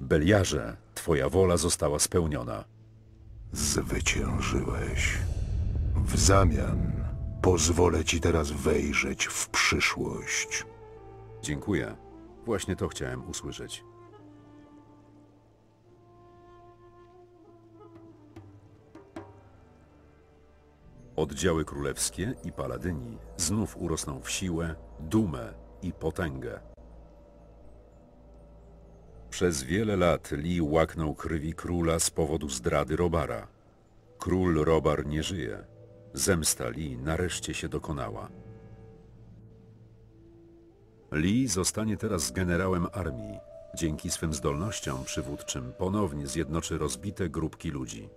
Beliarze, twoja wola została spełniona. Zwyciężyłeś. W zamian pozwolę ci teraz wejrzeć w przyszłość. Dziękuję. Właśnie to chciałem usłyszeć. Oddziały królewskie i paladyni znów urosną w siłę, dumę i potęgę. Przez wiele lat Lee łaknął krwi króla z powodu zdrady Robara. Król Robar nie żyje. Zemsta Lee nareszcie się dokonała. Lee zostanie teraz generałem armii. Dzięki swym zdolnościom przywódczym ponownie zjednoczy rozbite grupki ludzi.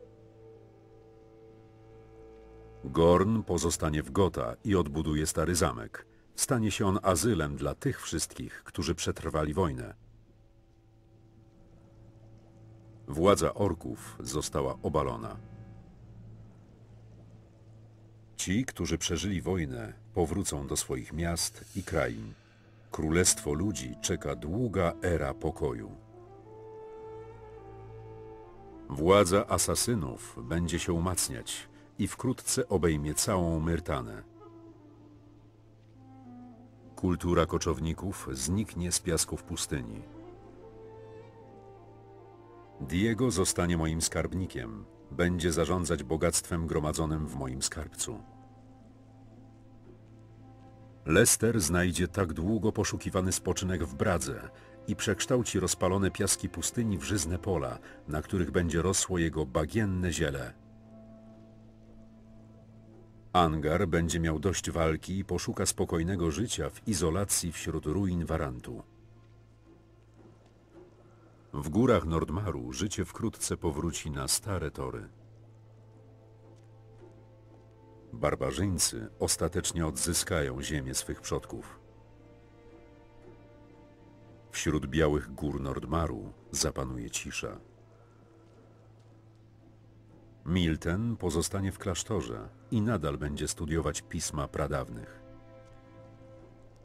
Gorn pozostanie w Gotha i odbuduje stary zamek. Stanie się on azylem dla tych wszystkich, którzy przetrwali wojnę. Władza orków została obalona. Ci, którzy przeżyli wojnę, powrócą do swoich miast i krain. Królestwo ludzi czeka długa era pokoju. Władza asasynów będzie się umacniać i wkrótce obejmie całą Myrtanę. Kultura koczowników zniknie z piasków pustyni. Diego zostanie moim skarbnikiem. Będzie zarządzać bogactwem gromadzonym w moim skarbcu. Lester znajdzie tak długo poszukiwany spoczynek w Bradze i przekształci rozpalone piaski pustyni w żyzne pola, na których będzie rosło jego bagienne ziele. Angar będzie miał dość walki i poszuka spokojnego życia w izolacji wśród ruin Warantu. W górach Nordmaru życie wkrótce powróci na stare tory. Barbarzyńcy ostatecznie odzyskają ziemię swych przodków. Wśród białych gór Nordmaru zapanuje cisza. Milten pozostanie w klasztorze i nadal będzie studiować pisma pradawnych.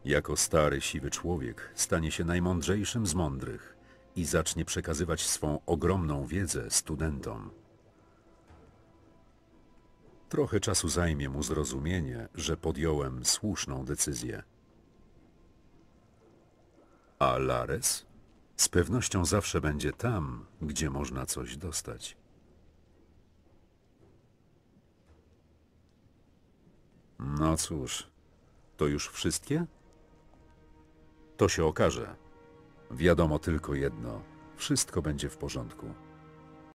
Jako stary, siwy człowiek stanie się najmądrzejszym z mądrych i zacznie przekazywać swą ogromną wiedzę studentom. Trochę czasu zajmie mu zrozumienie, że podjąłem słuszną decyzję. A Lares? Z pewnością zawsze będzie tam, gdzie można coś dostać. No cóż, to już wszystkie? To się okaże. Wiadomo tylko jedno. Wszystko będzie w porządku.